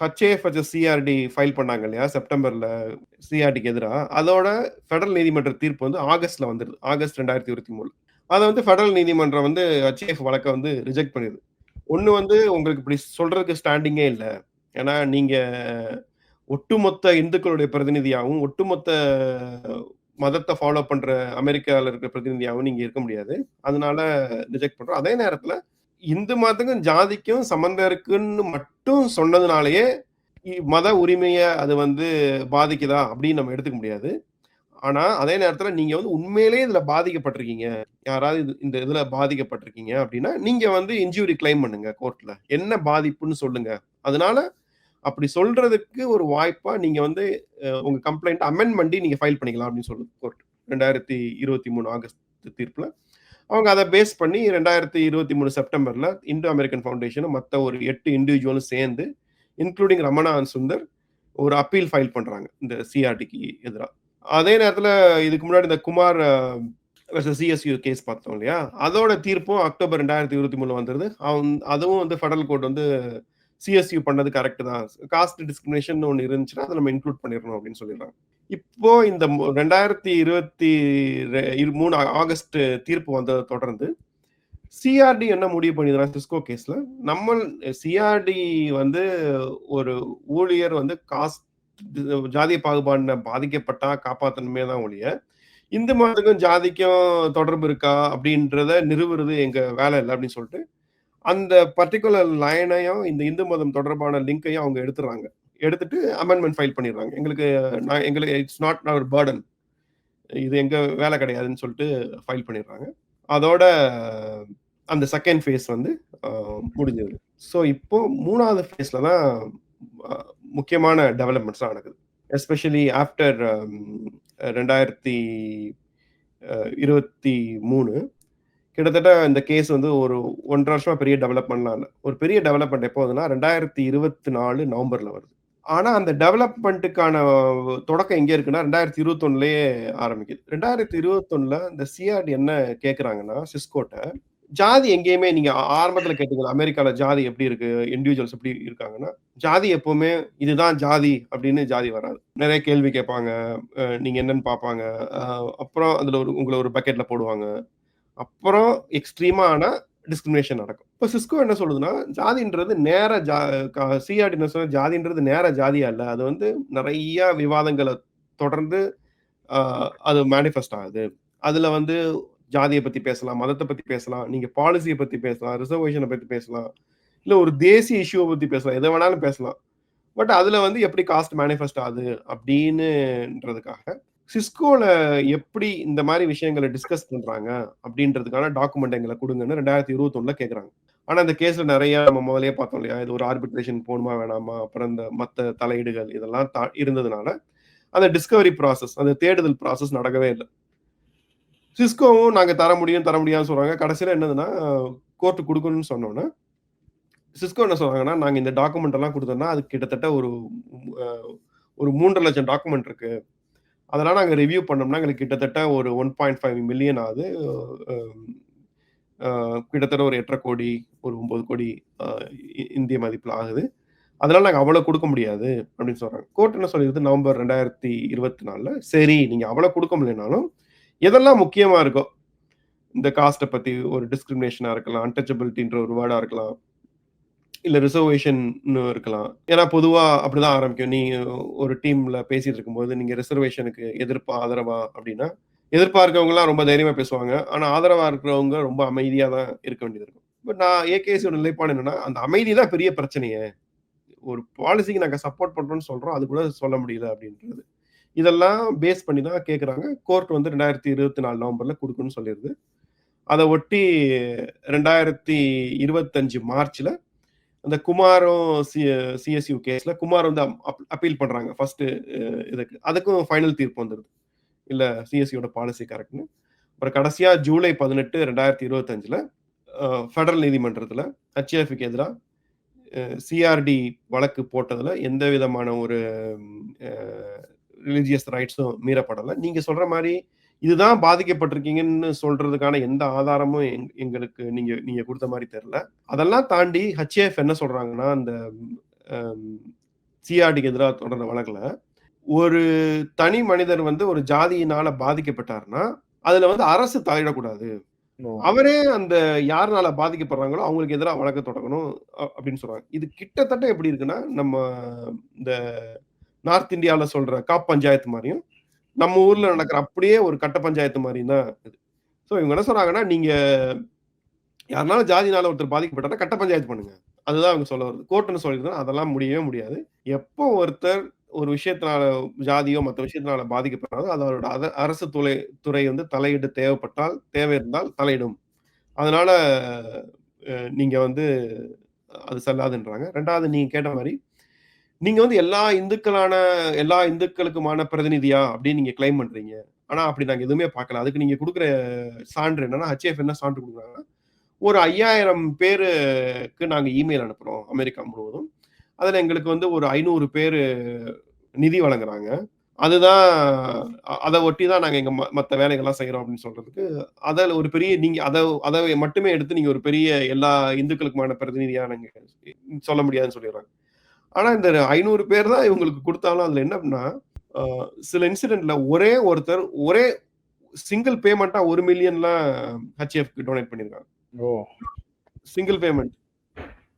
ஹெச்ஏஎஃப்ஹெச்எஸ் சிஆர்டி ஃபைல் பண்ணாங்க இல்லையா? செப்டம்பரில் சிஆர்டிக்கு எதிராக அதோட ஃபெடரல் நீதிமன்ற தீர்ப்பு வந்து ஆகஸ்ட்ல வந்துடுது ஆகஸ்ட் ரெண்டாயிரத்தி இருபத்தி மூணு அதை வந்து ஃபெடரல் நீதிமன்றம் வந்து ஹச்ஏஎஃப் வழக்கை வந்து ரிஜெக்ட் பண்ணிடுது ஒன்று வந்து உங்களுக்கு இப்படி சொல்றதுக்கு ஸ்டாண்டிங்கே இல்லை. ஏன்னா நீங்கள் ஒட்டுமொத்த இந்துக்களுடைய பிரதிநிதியாகவும் ஒட்டுமொத்த மதத்தை ஃபாலோ பண்ற அமெரிக்காவில் இருக்கிற பிரதிநிதியாகவும் நீங்க இருக்க முடியாது. அதனால ரிஜெக்ட் பண்றோம். அதே நேரத்துல இந்து மதத்துக்கும், ஜாதிக்கும் சம்மந்தம் இருக்குன்னு மட்டும் சொன்னதுனாலயே, இ மத உரிமையை அது வந்து பாதிக்குதா அப்படின்னு நம்ம எடுத்துக்க முடியாது. ஆனா, அதே நேரத்துல நீங்க வந்து உண்மையிலேயே இதுல பாதிக்கப்பட்டிருக்கீங்க. யாராவது இது இந்த இதுல பாதிக்கப்பட்டிருக்கீங்க அப்படின்னா, நீங்க வந்து இன்ஜூரி கிளைம் பண்ணுங்க கோர்ட்ல. என்ன பாதிப்புன்னு சொல்லுங்க. அதனால அப்படி சொல்றதுக்கு ஒரு வாய்ப்பா நீங்க வந்து உங்க கம்ப்ளைண்ட் அமெண்ட் பண்ணி நீங்க ஃபைல் பண்ணிக்கலாம் அப்படின்னு சொல்லுது கோர்ட். 2023 ஆகஸ்ட் தீர்ப்புல. அவங்க அதை பேஸ் பண்ணி 2023 செப்டம்பர்ல இண்டோ அமெரிக்கன் ஃபவுண்டேஷனும் மற்ற ஒரு எட்டு இண்டிவிஜுவலும் சேர்ந்து, இன்க்ளூடிங் ரமணா சுந்தர் ஒரு அப்பீல் ஃபைல் பண்றாங்க. இந்த சிஆர்டிக்கு எதிராக அதே நேரத்தில் இதுக்கு முன்னாடி இந்த குமார் சிஎஸ்யூ கேஸ் பார்த்தோம் இல்லையா? அதோட தீர்ப்பும் அக்டோபர் 2023ல வந்துருது. அவன் அதுவும் வந்து ஃபெடரல் கோர்ட் வந்து சிஎஸ்யூ பண்ணது கரெக்ட் தான். காஸ்ட் டிஸ்கிரிமினேஷன் ஒன்று இருந்துச்சுன்னா, அதை நம்ம இன்க்ளூட் பண்ணிடணும் அப்படின்னு சொல்லிடுறாங்க. இப்போ இந்த ரெண்டாயிரத்தி இருபத்தி மூணு ஆகஸ்ட் தீர்ப்பு வந்ததை தொடர்ந்து, சிஆர்டி என்ன முடிவு பண்ணிதுன்னா சிஸ்கோ கேஸ்ல, நம்ம சிஆர்டி வந்து ஒரு ஊழியர் வந்து காஸ்ட் ஜாதிய பாகுபாடுல பாதிக்கப்பட்டா காப்பாத்தணுமே தான் ஒழிய, இந்து மதத்துக்கும் ஜாதிக்கும் தொடர்பு இருக்கா அப்படின்றத நிறுவுறது எங்க வேலை இல்லை அப்படின்னு சொல்லிட்டு, அந்த பர்ட்டிகுலர் லைனையும் இந்த இந்து மதம் தொடர்பான லிங்கையும் அவங்க எடுத்துடுறாங்க. எடுத்துட்டு அமெண்ட்மெண்ட் ஃபைல் பண்ணிடுறாங்க. எங்களுக்கு நான் எங்களுக்கு இட்ஸ் நாட் அவர் பேர்டன் இது எங்க வேலை கிடையாதுன்னு சொல்லிட்டு ஃபைல் பண்ணிடுறாங்க. அதோட அந்த செகண்ட் ஃபேஸ் வந்து முடிஞ்சது. ஸோ இப்போ மூணாவது ஃபேஸ்ல தான் முக்கியமான டெவலப்மெண்ட்ஸ்லாம் நடக்குது. எஸ்பெஷலி ஆஃப்டர் ரெண்டாயிரத்தி இருபத்தி மூணு கிட்டத்தட்ட இந்த கேஸ் வந்து ஒரு 1 1/2 வருஷமா பெரிய டெவலப்மென்ட்லாம் ஒரு பெரிய டெவலப்மென்ட் எப்போ வருதுன்னா, 2024 நவம்பர்ல வருது. ஆனா அந்த டெவலப்மெண்ட்டுக்கான தொடக்கம் எங்க இருக்குன்னா, 2021லயே ஆரம்பிக்குது. 2021ல இந்த சிஆர்டி என்ன கேட்குறாங்கன்னா, சிஸ்கோட்ட, ஜாதி எங்கேயுமே நீங்க ஆரம்பத்துல கேட்டீங்க அமெரிக்கால ஜாதி எப்படி இருக்கு? இண்டிவிஜுவல்ஸ் எப்படி இருக்காங்கன்னா, ஜாதி எப்பவுமே இதுதான் ஜாதி அப்படின்னு ஜாதி வராது. நிறைய கேள்வி கேட்பாங்க. நீங்க என்னன்னு பார்ப்பாங்க. அப்புறம் அதுல ஒரு உங்களை ஒரு பக்கெட்ல போடுவாங்க. அப்புறம் எக்ஸ்ட்ரீமா ஆனா டிஸ்கிரிமினேஷன் நடக்கும். இப்போ சிஸ்கோ என்ன சொல்லுதுன்னா, ஜாதின்றது நேர ஜா சிஆர்டி என்ன ஜாதின்றது நேர ஜாதியா இல்லை அது வந்து நிறைய விவாதங்களை தொடர்ந்து அது மேனிஃபெஸ்ட் ஆகுது. அதுல வந்து ஜாதியை பத்தி பேசலாம், மதத்தை பத்தி பேசலாம், நீங்க பாலிசியை பத்தி பேசலாம், ரிசர்வேஷனை பத்தி பேசலாம். இல்லை ஒரு தேசிய இஷ்யூவை பத்தி பேசலாம். எதை வேணாலும் பேசலாம். பட் அதுல வந்து எப்படி காஸ்ட் மேனிஃபெஸ்ட் ஆகுது அப்படின்னுன்றதுக்காக, சிஸ்கோல எப்படி இந்த மாதிரி விஷயங்களை டிஸ்கஸ் பண்றாங்க அப்படின்றதுக்கான டாக்குமெண்ட் எங்களை கொடுங்கன்னு குடுங்கன்னு 2021ல கேட்குறாங்க. ஆனா இந்த கேஸ்ல நிறைய நம்ம முதலே பார்த்தோம் இல்லையா? இது ஒரு ஆர்பிட்ரேஷன் போகணுமா வேணாமா? அப்புறம் இந்த மத்த தலையீடுகள் இதெல்லாம் இருந்ததுனால, அந்த டிஸ்கவரி ப்ராசஸ் அந்த தேடுதல் ப்ராசஸ் நடக்கவே இல்லை சிஸ்கோவும் நாங்க தர முடியும், தர முடியாதுன்னு சொல்றாங்க. கடைசியில என்னதுன்னா, கோர்ட்டு கொடுக்கணும்னு சொன்னோனே, சிஸ்கோ என்ன சொல்றாங்கன்னா, நாங்க இந்த டாக்குமெண்ட் எல்லாம் கொடுத்தோம்னா அது கிட்டத்தட்ட ஒரு ஒரு மூன்றரை லட்சம் டாக்குமெண்ட் இருக்கு. அதெல்லாம் நாங்கள் ரிவ்யூ பண்ணோம்னா, எங்களுக்கு கிட்டத்தட்ட ஒரு 1.5 மில்லியன் ஆகுது. கிட்டத்தட்ட ஒரு 8 1/2 கோடி, ஒரு ஒம்பது கோடி இந்திய மதிப்பில் ஆகுது. அதனால நாங்கள் அவ்வளோ கொடுக்க முடியாது அப்படின்னு சொல்கிறாங்க கோர்ட் என்ன சொல்லியிருக்கு நவம்பர் 2024ல, சரி நீங்கள் அவ்வளோ கொடுக்க முடியலனாலும், எதெல்லாம் முக்கியமாக இருக்கோ, இந்த காஸ்ட்டை பற்றி ஒரு டிஸ்கிரிமினேஷனாக இருக்கலாம், அன்டச்சபிலிட்டின்ற ஒரு வேர்டாக இருக்கலாம். இல்ல ரிசர்வேஷன்னு இருக்கலாம். ஏன்னா பொதுவா அப்படிதான் ஆரம்பிக்கும். நீ ஒரு டீம்ல பேசிட்டு இருக்கும்போது, நீங்க ரிசர்வேஷனுக்கு எதிர்ப்பா, ஆதரவா அப்படின்னா, எதிர்ப்பா இருக்கவங்கலாம் ரொம்ப தைரியமா பேசுவாங்க. ஆனா ஆதரவா இருக்கிறவங்க ரொம்ப அமைதியா தான் இருக்க வேண்டியது இருக்கும். பட் நான் ஏகேசியோட நிலைப்பாடு என்னன்னா, அந்த அமைதி தான் பெரிய பிரச்சனையே. ஒரு பாலிசிக்கு நாங்க சப்போர்ட் பண்றோம்னு சொல்றோம். அது கூட சொல்ல முடியல அப்படின்றது. இதெல்லாம் பேஸ் பண்ணி தான் கேட்குறாங்க. கோர்ட் வந்து 2024 நவம்பர்ல கொடுக்குன்னு சொல்லிடுது அதை ஒட்டி ரெண்டாயிரத்தி இருபத்தஞ்சு மார்ச்ல அந்த குமாரும் சி சிஎஸ்யூ கேஸ்ல குமார் வந்து அப்பீல் பண்றாங்க. ஃபர்ஸ்ட் இதுக்கு அதுக்கும் ஃபைனல் தீர்ப்பு வந்துடுது இல்ல சிஎஸ்சியோட பாலிசி கரெக்ட்னு அப்புறம் கடைசியா ஜூலை பதினெட்டு ரெண்டாயிரத்தி இருபத்தஞ்சுல ஃபெடரல் நீதிமன்றத்துல ஹச்ஏஎஃப்க்கு எதிராக சிஆர்டி வழக்கு போட்டதுல எந்த விதமான ஒரு ரிலிஜியஸ் ரைட்ஸும் மீறப்படலை. நீங்க சொல்ற மாதிரி இதுதான் பாதிக்கப்பட்டிருக்கீங்கன்னு சொல்றதுக்கான எந்த ஆதாரமும் எங்- எங்களுக்கு நீங்க நீங்க கொடுத்த மாதிரி தெரியல. அதெல்லாம் தாண்டி ஹச்ஏஎஃப் என்ன சொல்றாங்கன்னா அந்த சிஆர்டிக்கு எதிராக தொடர்ந்த வழக்குல ஒரு தனி மனிதர் வந்து ஒரு ஜாதியினால பாதிக்கப்பட்டாருன்னா அதுல வந்து அரசு தலையிடக்கூடாது. அவரே அந்த யாருனால பாதிக்கப்படுறாங்களோ அவங்களுக்கு எதிராக வழக்கு தொடங்கணும் அப்படின்னு சொல்றாங்க. இது கிட்டத்தட்ட எப்படி இருக்குன்னா நம்ம இந்த நார்த் இந்தியாவில் சொல்ற காப் பஞ்சாயத்து மாதிரியும் நம்ம ஊர்ல நடக்கிற அப்படியே ஒரு கட்ட பஞ்சாயத்து மாதிரி தான் இது. ஸோ இவங்க என்ன சொல்றாங்கன்னா நீங்க யாருனாலும் ஜாதினால ஒருத்தர் பாதிக்கப்பட்டாருன்னா கட்ட பஞ்சாயத்து பண்ணுங்க. அதுதான் அவங்க சொல்ல வருது கோர்ட்டுன்னு சொல்லியிருந்தா அதெல்லாம் முடியவே முடியாது. எப்போ ஒருத்தர் ஒரு விஷயத்தினால ஜாதியோ மற்ற விஷயத்தினால பாதிக்கப்படுறாங்க அதோட அத அரசு துறை துறை வந்து தலையிட தேவைப்பட்டால் தேவை இருந்தால் தலையிடும். அதனால நீங்க வந்து அது செல்லாதுன்றாங்க. ரெண்டாவது நீங்க கேட்ட மாதிரி நீங்க வந்து எல்லா இந்துக்களான எல்லா இந்துக்களுக்குமான பிரதிநிதியா அப்படின்னு நீங்க கிளைம் பண்றீங்க. ஆனா அப்படி நாங்க எதுவுமே பார்க்கல. அதுக்கு நீங்க கொடுக்குற சான்று என்னன்னா ஹச்எஃப் என்ன சான்று கொடுக்குறாங்கன்னா ஒரு ஐயாயிரம் பேருக்கு நாங்க இமெயில் அனுப்புறோம் அமெரிக்கா முழுவதும். அதுல எங்களுக்கு வந்து ஒரு ஐநூறு பேர் நிதி வழங்குறாங்க. அதுதான் அதை ஒட்டி தான் நாங்க எங்க ம- வேலைகள்லாம் செய்யறோம் அப்படின்னு சொல்றதுக்கு அதில் ஒரு பெரிய நீங்க அதை அதை மட்டுமே எடுத்து நீங்க ஒரு பெரிய எல்லா இந்துக்களுக்குமான பிரதிநிதியா நாங்க சொல்ல முடியாதுன்னு சொல்லிடுறாங்க. ஆனா இந்த ஐநூறு பேர் தான் இவங்களுக்கு கொடுத்தாலும் அதுல என்ன அப்படின்னா சில இன்சிடென்ட்ல ஒரே ஒருத்தர் ஒரே சிங்கிள் பேமெண்டா ஒரு மில்லியன்லாம் ஹச்எஃப்க்கு டொனேட் பண்ணிருக்காங்க. ஓ. சிங்கிள் பேமெண்ட்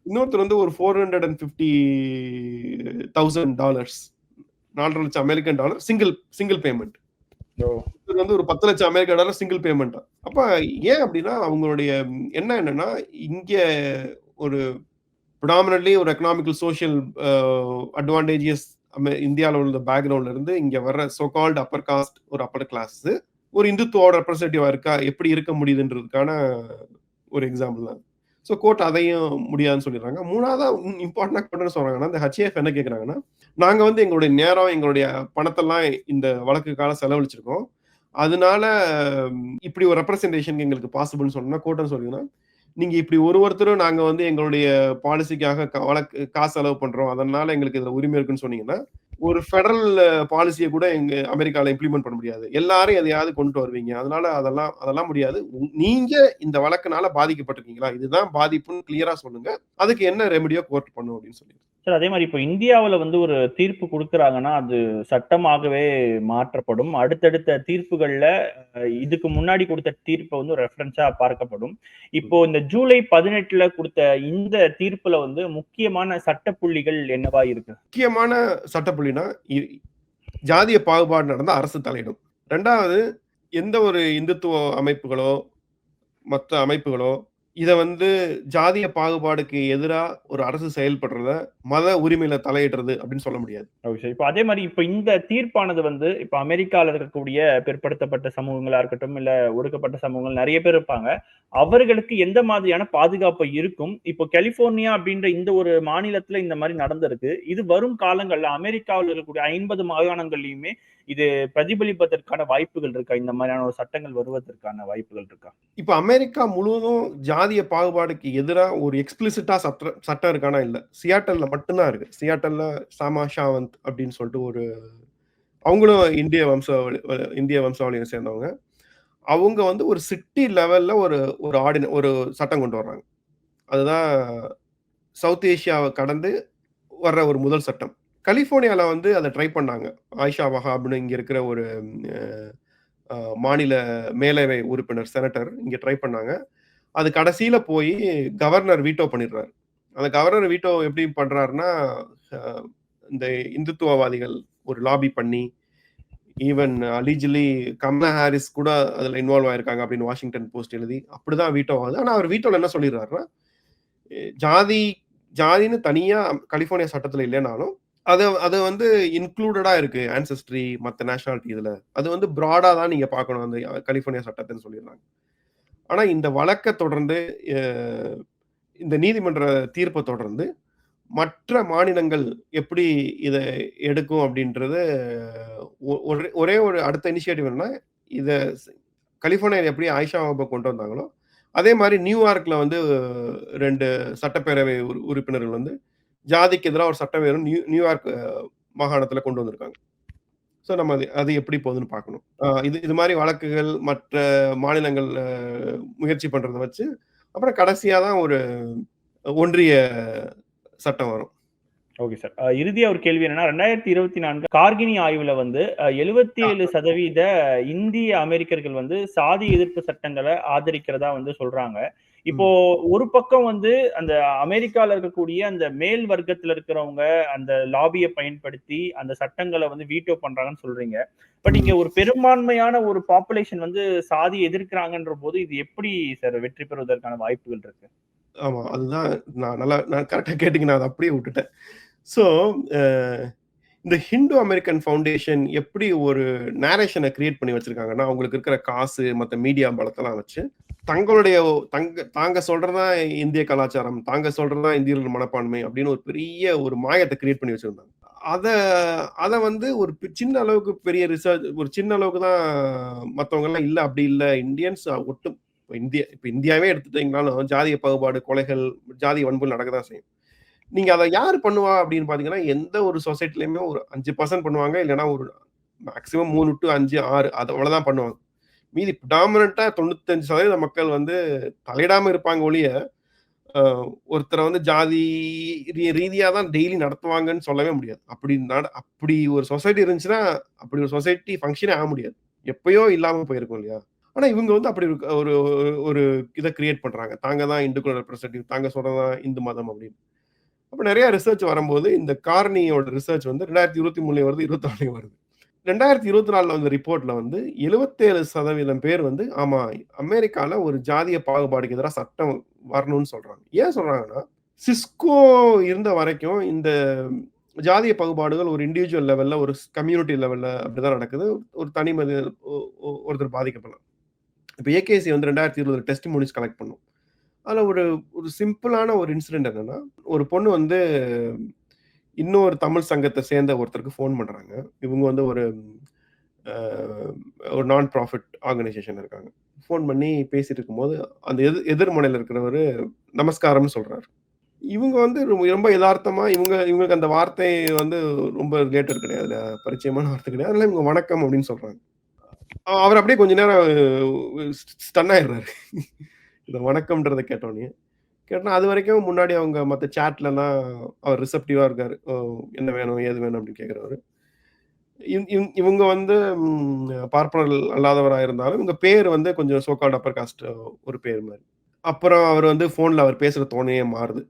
இன்னொருத்தர் வந்து ஒரு four hundred and fifty thousand dollars நாலரை லட்சம் American dollar single single payment ஓ. இது வந்து ஒரு பத்து லட்சம் அமெரிக்க டாலர் சிங்கிள் பேமெண்ட் அப்ப ஏன் அப்படின்னா அவங்களுடைய என்ன என்னன்னா இங்க ஒரு ப்ரிடாமினட்லி ஒரு எக்கனாமிக்கல் சோஷியல் அட்வான்டேஜஸ் இந்தியாவில் உள்ள பேக்ரவுண்ட்ல இருந்து இங்கே வர்ற சோகால்டு அப்பர் காஸ்ட் ஒரு அப்பர் கிளாஸ் ஒரு இந்துத்துவோட ரெப்ரஸன்டேட்டிவா இருக்கா எப்படி இருக்க முடியுதுன்றதுக்கான ஒரு எக்ஸாம்பிள் தான். ஸோ கோர்ட் அதையும் முடியாதுன்னு சொல்லிடுறாங்க. மூணாவதா இம்பார்ட்டண்டாக கோர்ட்னு சொல்றாங்கன்னா இந்த ஹச்ஏஎஃப் என்ன கேட்குறாங்கன்னா நாங்கள் வந்து எங்களுடைய நேரம் எங்களுடைய பணத்தெல்லாம் இந்த வழக்குக்காக செலவழிச்சிருக்கோம். அதனால இப்படி ஒரு ரெப்ரசன்டேஷன் எங்களுக்கு பாசிபிள்னு சொன்னா கோர்ட்னு சொல்லிங்கன்னா நீங்க இப்படி ஒரு ஒருத்தரும் நாங்க வந்து எங்களுடைய பாலிசிக்காக வழக்கு காசு செலவு பண்றோம். அதனால எங்களுக்கு இதுல உரிமை இருக்குன்னு சொன்னீங்கன்னா ஒரு ஃபெடரல் பாலிசியை கூட எங்க அமெரிக்காவில் இம்ப்ளிமெண்ட் பண்ண முடியாது. எல்லாரும் எதையாவது கொண்டு வருவீங்க. அதனால அதெல்லாம் அதெல்லாம் முடியாது. நீங்க இந்த வழக்குனால பாதிக்கப்பட்டிருக்கீங்களா? இதுதான் பாதிப்புன்னு கிளியரா சொல்லுங்க. அதுக்கு என்ன ரெமடியோ கோர்ட் பண்ணும் அப்படின்னு சொல்லி சார் அதே மாதிரி இப்போ இந்தியாவில் வந்து ஒரு தீர்ப்பு கொடுக்குறாங்கன்னா அது சட்டமாகவே மாற்றப்படும். அடுத்தடுத்த தீர்ப்புகளில் இதுக்கு முன்னாடி கொடுத்த தீர்ப்பை வந்து ரெஃபரன்ஸாக பார்க்கப்படும். இப்போ இந்த ஜூலை பதினெட்டில் கொடுத்த இந்த தீர்ப்பில் வந்து முக்கியமான சட்டப்புள்ளிகள் என்னவா இருக்கு? முக்கியமான சட்டப்புள்ளினா இ- ஜாதிய பாகுபாடு நடந்த அரசு தலையிடும். ரெண்டாவது எந்த ஒரு இந்துத்துவ அமைப்புகளோ மற்ற அமைப்புகளோ இத வந்து ஜாதிய பாகுபாடுக்கு எதிரா ஒரு அரசு செயல்படுறத மத உரிமையில தலையிடுறது அப்படின்னு சொல்ல முடியாது. ஓகே இப்போ அதே மாதிரி இப்போ இந்த தீர்ப்பானது வந்து இப்போ அமெரிக்காவில் இருக்கக்கூடிய பிற்படுத்தப்பட்ட சமூகங்களா இருக்கட்டும் இல்ல ஒடுக்கப்பட்ட சமூகங்கள் நிறைய பேர் இருப்பாங்க. அவர்களுக்கு எந்த மாதிரியான பாதுகாப்பு இருக்கும்? இப்போ கலிபோர்னியா அப்படின்ற இந்த ஒரு மாநிலத்துல இந்த மாதிரி நடந்திருக்கு. இது வரும் காலங்கள்ல அமெரிக்காவில் இருக்கக்கூடிய ஐம்பது மாகாணங்கள்லயுமே இது பிரதிபலிப்பதற்கான வாய்ப்புகள் இருக்கா? இந்த மாதிரியான ஒரு சட்டங்கள் வருவதற்கான வாய்ப்புகள் இருக்கா? இப்ப அமெரிக்கா முழுவதும் ஜாதிய பாகுபாடுக்கு எதிராக ஒரு எக்ஸ்பிளிசிட்டா சட்ட சட்டம் இருக்கானா இல்ல? சியாட்டல்ல மட்டும்தான் இருக்கு. சியாட்டல்ல சாமா ஷாவந்த் அப்படின்னு சொல்லிட்டு ஒரு அவங்களும் இந்திய வம்சாவளி இந்திய வம்சாவளியை சேர்ந்தவங்க. அவங்க வந்து ஒரு சிட்டி லெவல்ல ஒரு ஒரு ஆர்டின ஒரு சட்டம் கொண்டு வர்றாங்க. அதுதான் சவுத் ஏஷியாவை கடந்து வர்ற ஒரு முதல் சட்டம். கலிஃபோர்னியாவில் வந்து அதை ட்ரை பண்ணாங்க. ஆயிஷா வஹாப்னு இங்கே இருக்கிற ஒரு மாநில மேலவை உறுப்பினர் செனட்டர் இங்கே ட்ரை பண்ணாங்க. அது கடைசியில் போய் கவர்னர் வீட்டோ பண்ணிடுறாரு. அந்த கவர்னர் வீட்டோ எப்படி பண்ணுறாருன்னா இந்த இந்துத்துவவாதிகள் ஒரு லாபி பண்ணி ஈவன் அலிஜிலி கமலா ஹாரிஸ் கூட அதில் இன்வால்வ் ஆயிருக்காங்க அப்படின்னு வாஷிங்டன் போஸ்ட் எழுதி அப்படிதான் வீட்டோ ஆகுது. ஆனால் அவர் வீட்டோவில் என்ன சொல்லிடுறாருன்னா ஜாதி ஜாதின்னு தனியாக கலிஃபோர்னியா சட்டத்தில் இல்லைனாலும் அது அது வந்து இன்க்ளூடடா இருக்கு. ஆன்செஸ்ட்ரி மற்ற நேஷனாலிட்டி இதுல. அது வந்து ப்ராடா தான் நீங்க பார்க்கணும். அந்த கலிபோர்னியா சட்டத்தைன்னு சொல்லிடுறாங்க ஆனா இந்த வழக்கை தொடர்ந்து இந்த நீதிமன்ற தீர்ப்பை தொடர்ந்து மற்ற மாநிலங்கள் எப்படி இதை எடுக்கும் அப்படின்றது ஒ- ஒரே ஒரே ஒரு அடுத்த இனிஷியேட்டிவ் என்னன்னா இதை கலிஃபோர்னியா எப்படி ஆயிஷா வகுப்பை கொண்டு வந்தாங்களோ அதே மாதிரி நியூயார்க்ல வந்து ரெண்டு சட்டப்பேரவை உறுப்பினர்கள் வந்து ஜாதிக்கு எதிராக ஒரு சட்டப்பேரவை நியூ நியூயார்க் மாகாணத்துல கொண்டு வந்திருக்காங்க. ஸோ நம்ம அது அது எப்படி போகுதுன்னு பார்க்கணும். இது இது மாதிரி வழக்குகள் மற்ற மாநிலங்கள் முயற்சி பண்றதை வச்சு அப்புறம் கடைசியா தான் ஒரு ஒன்றிய சட்டம் வரும். Okay sir. அஹ் இறுதியா ஒரு கேள்வி என்னன்னா ரெண்டாயிரத்தி இருபத்தி நான்கு கார்கினி ஆய்வுல வந்து எழுபத்தி ஏழு சதவீத இந்திய அமெரிக்கர்கள் வந்து சாதி எதிர்ப்பு சட்டங்களை ஆதரிக்கிறதா வந்து சொல்றாங்க. இப்போ ஒரு பக்கம் வந்து அந்த அமெரிக்கால இருக்கக்கூடிய அந்த மேல் வர்க்கத்துல இருக்கிறவங்க அந்த லாபியை பயன்படுத்தி அந்த சட்டங்களை வந்து வீட்டோ பண்றாங்கன்னு சொல்றீங்க. பட் இங்க ஒரு பெரும்பான்மையான ஒரு பாப்புலேஷன் வந்து சாதி எதிர்க்கிறாங்கன்ற போது இது எப்படி சார் வெற்றி பெறுவதற்கான வாய்ப்புகள் இருக்கு? ஆமா அதுதான் நான் நல்லா நான் கரெக்டாக கேட்டிங்க நான் அதை அப்படியே விட்டுட்டேன். ஸோ இந்த ஹிந்து அமெரிக்கன் ஃபவுண்டேஷன் எப்படி ஒரு நேரேஷனை கிரியேட் பண்ணி வச்சிருக்காங்கன்னா அவங்களுக்கு இருக்கிற காசு மற்ற மீடியா பலத்தெல்லாம் வச்சு தங்களுடைய தங்க தாங்க சொல்றதுதான் இந்திய கலாச்சாரம் தாங்க சொல்றதுதான் இந்தியர்கள் மனப்பான்மை அப்படின்னு ஒரு பெரிய ஒரு மாயத்தை கிரியேட் பண்ணி வச்சிருந்தாங்க. அதை அதை வந்து ஒரு சின்ன அளவுக்கு பெரிய ரிசர்ச் ஒரு சின்ன அளவுக்கு தான் மற்றவங்க எல்லாம் இல்லை அப்படி இல்லை. இந்தியன்ஸ் ஒட்டும். இப்போ இந்தியா இப்போ இந்தியாவே எடுத்துட்டீங்கனாலும் ஜாதிய பாகுபாடு கொலைகள் ஜாதி வன்புகள் நடக்க தான் செய்யும். நீங்க அதை யார் பண்ணுவா அப்படின்னு பாத்தீங்கன்னா எந்த ஒரு சொசைட்டிலையுமே ஒரு அஞ்சு பர்சன்ட் பண்ணுவாங்க. இல்லைன்னா ஒரு மேக்சிமம் மூணு டு அஞ்சு ஆறு அது அவ்வளவுதான் பண்ணுவாங்க. மீதி ப்டாமினண்டா தொண்ணூத்தஞ்சு சதவீத மக்கள் வந்து தலையிடாம இருப்பாங்க ஒழிய ஒருத்தரை வந்து ஜாதி ரீதியாக தான் டெய்லி நடத்துவாங்கன்னு சொல்லவே முடியாது. அப்படி நட அப்படி ஒரு சொசைட்டி இருந்துச்சுன்னா அப்படி ஒரு சொசைட்டி ஃபங்க்ஷனே ஆக முடியாது. எப்பயோ இல்லாமல் போயிருக்கும் இல்லையா? ஆனால் இவங்க வந்து அப்படி ஒரு ஒரு இதை கிரியேட் பண்ணுறாங்க தாங்க தான் இந்துக்கள் ரெப்ரஸன்டேட்டிவ் தாங்க சொல்றதான் இந்து மதம் அப்படின்னு. அப்போ நிறைய ரிசர்ச் வரும்போது இந்த காரணியோட ரிசர்ச் வந்து ரெண்டாயிரத்தி இருபத்தி மூணுலேயும் வருது இருபத்தி வருது. ரெண்டாயிரத்தி இருபத்தி நாலில் வந்த ரிப்போர்ட்ல வந்து எழுபத்தேழு சதவீதம் பேர் வந்து ஆமா அமெரிக்கால ஒரு ஜாதிய பாகுபாடுக்கு எதிராக சட்டம் வரணும்னு சொல்றாங்க. ஏன் சொல்றாங்கன்னா சிஸ்கோ இருந்த வரைக்கும் இந்த ஜாதிய பாகுபாடுகள் ஒரு இண்டிவிஜுவல் லெவல்ல ஒரு கம்யூனிட்டி லெவல்ல அப்படிதான் நடக்குது. ஒரு தனி மனித ஒருத்தர் பாதிக்கப்படலாம். இப்போ ஏகேசி வந்து ரெண்டாயிரத்தி இருபது டெஸ்ட் மோனிஸ் கலெக்ட் பண்ணும். அதில் ஒரு ஒரு சிம்பிளான ஒரு இன்சிடென்ட் என்னன்னா ஒரு பொண்ணு வந்து இன்னொரு தமிழ் சங்கத்தை சேர்ந்த ஒருத்தருக்கு ஃபோன் பண்ணுறாங்க இவங்க வந்து ஒரு ஒரு நான் ப்ராஃபிட் ஆர்கனைசேஷன் இருக்காங்க. ஃபோன் பண்ணி பேசிட்டு இருக்கும்போது அந்த எதிர் எதிர்முனையில் இருக்கிறவர் நமஸ்காரம்னு சொல்கிறாரு இவங்க வந்து ரொம்ப ரொம்ப இவங்க இவங்களுக்கு அந்த வார்த்தை வந்து ரொம்ப ரிலேட்டட் கிடையாது. பரிச்சயமான வார்த்தை கிடையாது. அதனால இவங்க வணக்கம் அப்படின்னு சொல்கிறாங்க அவர் அப்படியே கொஞ்ச நேரம் ஸ்டன் ஆயிடுறாரு இந்த வணக்கம்ன்றதை கேட்டோன்னே கேட்டால் அது வரைக்கும் முன்னாடி அவங்க மற்ற சேட்லலாம் அவர் ரிசப்டிவாக இருக்கார். ஓ, என்ன வேணும் ஏது வேணும் அப்படின்னு கேட்குறவர். இவங்க வந்து பார்ப்பனர் அல்லாதவராக இருந்தாலும் இவங்க பேர் வந்து கொஞ்சம் சோகால்ட் அப்பர் காஸ்ட் ஒரு பேர் மாதிரி. அப்புறம் அவர் வந்து ஃபோனில் அவர் பேசுகிற தோணையே மாறுது.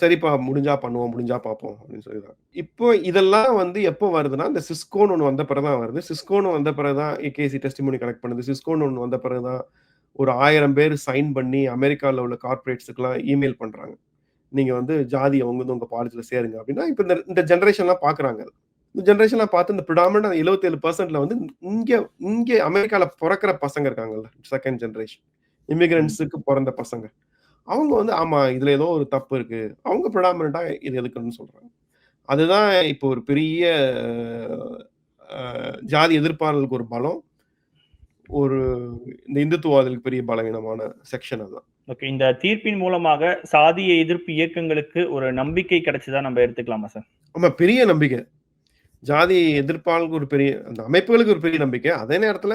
சரிப்பா முடிஞ்சா பண்ணுவோம் முடிஞ்சா பார்ப்போம் அப்படின்னு சொல்லிடுறாங்க. இப்போ இதெல்லாம் வந்து எப்போ வருதுன்னா இந்த சிஸ்கோன் ஒன்று வந்த பிறகு தான் வருது. சிஸ்கோன்னு வந்த பிறகு தான் ஏகேசி டெஸ்டிமோனி கலெக்ட் பண்ணுது. சிஸ்கோன் ஒன்று வந்த பிறகு தான் ஒரு ஆயிரம் பேர் சைன் பண்ணி அமெரிக்காவில் உள்ள கார்பரேட்ஸுக்கெல்லாம் இமெயில் பண்ணுறாங்க நீங்கள் வந்து ஜாதி அவங்க வந்து உங்கள் பாலிசியில் சேருங்க அப்படின்னா இப்போ இந்த இந்த ஜென்ரேஷன்லாம் பார்க்குறாங்க இந்த ஜென்ரேஷன்லாம் பார்த்து இந்த ப்ரிடாமினட் எழுபத்தேழு பர்சன்ட்ல வந்து இங்கே இங்கே அமெரிக்காவில் பிறக்கிற பசங்க இருக்காங்கல்ல செகண்ட் ஜென்ரேஷன் இமிகிரண்ட்ஸுக்கு பிறந்த பசங்க. அவங்க வந்து ஆமா இதுல ஏதோ ஒரு தப்பு இருக்கு. அவங்க ப்ரிடாமினா இது எதுக்குன்னு சொல்றாங்க. அதுதான் இப்போ ஒரு பெரிய ஜாதி எதிர்ப்பாளர்களுக்கு ஒரு பலம். ஒரு இந்த இந்துத்துவாதிகளுக்கு பெரிய பலவீனமான செக்ஷன் அதுதான். ஓகே இந்த தீர்ப்பின் மூலமாக சாதிய எதிர்ப்பு இயக்கங்களுக்கு ஒரு நம்பிக்கை கிடைச்சதா நம்ம எடுத்துக்கலாமா சார் ஆமா பெரிய நம்பிக்கை. ஜாதி எதிர்ப்பாளருக்கு ஒரு பெரிய அந்த அமைப்புகளுக்கு ஒரு பெரிய நம்பிக்கை. அதே நேரத்துல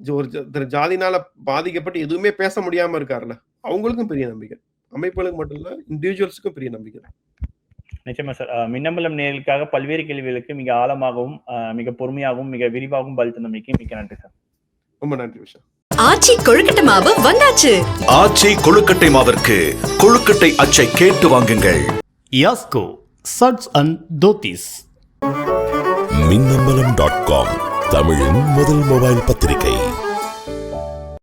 ஒரு ஜாதினால பாதிக்கப்பட்டு எதுவுமே பேச முடியாம இருக்காருல்ல அவங்களுக்கும் பெரிய நம்பிக்கை. அமைப்புகளுக்கு மட்டும் இல்ல இண்டிவிஜுவல்ஸுக்கும் பெரிய நம்பிக்கை. நிச்சயமா சார் மின்னம்பலம் நேர்களுக்காக பல்வேறு கேள்விகளுக்கு மிக ஆழமாகவும் மிக பொறுமையாகவும் மிக விரிவாகவும் பதில் தந்தமைக்கு மிக்க நன்றி சார் ரொம்ப நன்றி விஷயம் ஆச்சி கொழுக்கட்டை மாவு வந்தாச்சு. ஆச்சி கொழுக்கட்டை மாவிற்கு கொழுக்கட்டை அச்சை கேட்டு வாங்குங்கள். Yasko Suds and Dhotis. Minnambalam dot com தமிழின் முதல் மொபைல் பத்திரிகை.